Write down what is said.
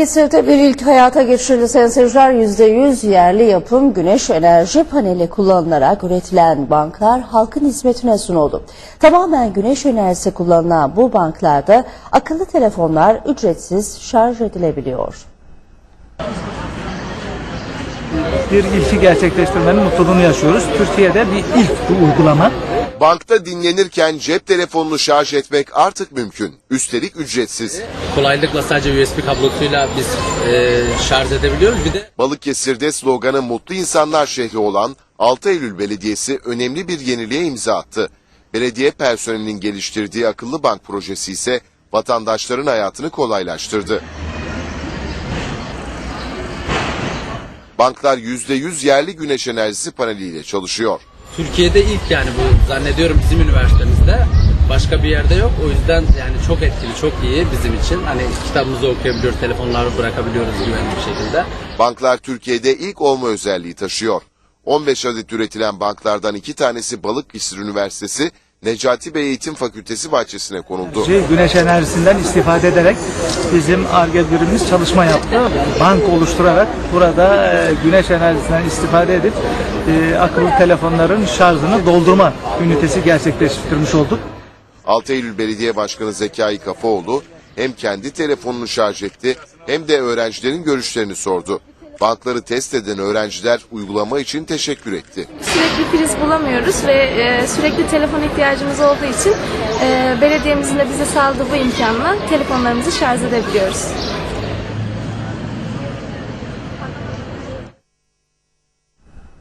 Balıkesir'de bir ilk hayata geçirildi sayın seyirciler. %100 yerli yapım güneş enerji paneli kullanılarak üretilen banklar halkın hizmetine sunuldu. Tamamen güneş enerjisi kullanılan bu banklarda akıllı telefonlar ücretsiz şarj edilebiliyor. bir ilki gerçekleştirmenin mutluluğunu yaşıyoruz. Türkiye'de bir ilk bu uygulama. Bankta dinlenirken cep telefonunu şarj etmek artık mümkün. Üstelik ücretsiz. kolaylıkla sadece USB kablosuyla biz e, şarj edebiliyoruz. Bir de Balıkesir'de sloganı Mutlu İnsanlar Şehri olan 6 Eylül Belediyesi önemli bir yeniliğe imza attı. Belediye personelinin geliştirdiği akıllı bank projesi ise vatandaşların hayatını kolaylaştırdı. Banklar %100 yerli güneş enerjisi paneliyle çalışıyor. Türkiye'de ilk yani bu zannediyorum bizim üniversitemizde. Başka bir yerde yok. O yüzden yani çok etkili, çok iyi bizim için. Hani kitabımızı okuyabiliyoruz, telefonları bırakabiliyoruz güvenli bir şekilde. Banklar Türkiye'de ilk olma özelliği taşıyor. 15 adet üretilen banklardan iki tanesi Balıkesir Üniversitesi Necati Bey Eğitim Fakültesi bahçesine konuldu. Şey, Güneş enerjisinden istifade ederek bizim ARGE birimimiz çalışma yaptı. Bank oluşturarak burada e, güneş enerjisinden istifade edip e, akıllı telefonların şarjını doldurma ünitesi gerçekleştirmiş olduk. 6 Eylül Belediye Başkanı Zekai Kafaoğlu hem kendi telefonunu şarj etti hem de öğrencilerin görüşlerini sordu. Bankları test eden öğrenciler uygulama için teşekkür etti. Sürekli priz bulamıyoruz ve e, sürekli telefon ihtiyacımız olduğu için e, belediyemizin de bize sağladığı bu imkanla telefonlarımızı şarj edebiliyoruz.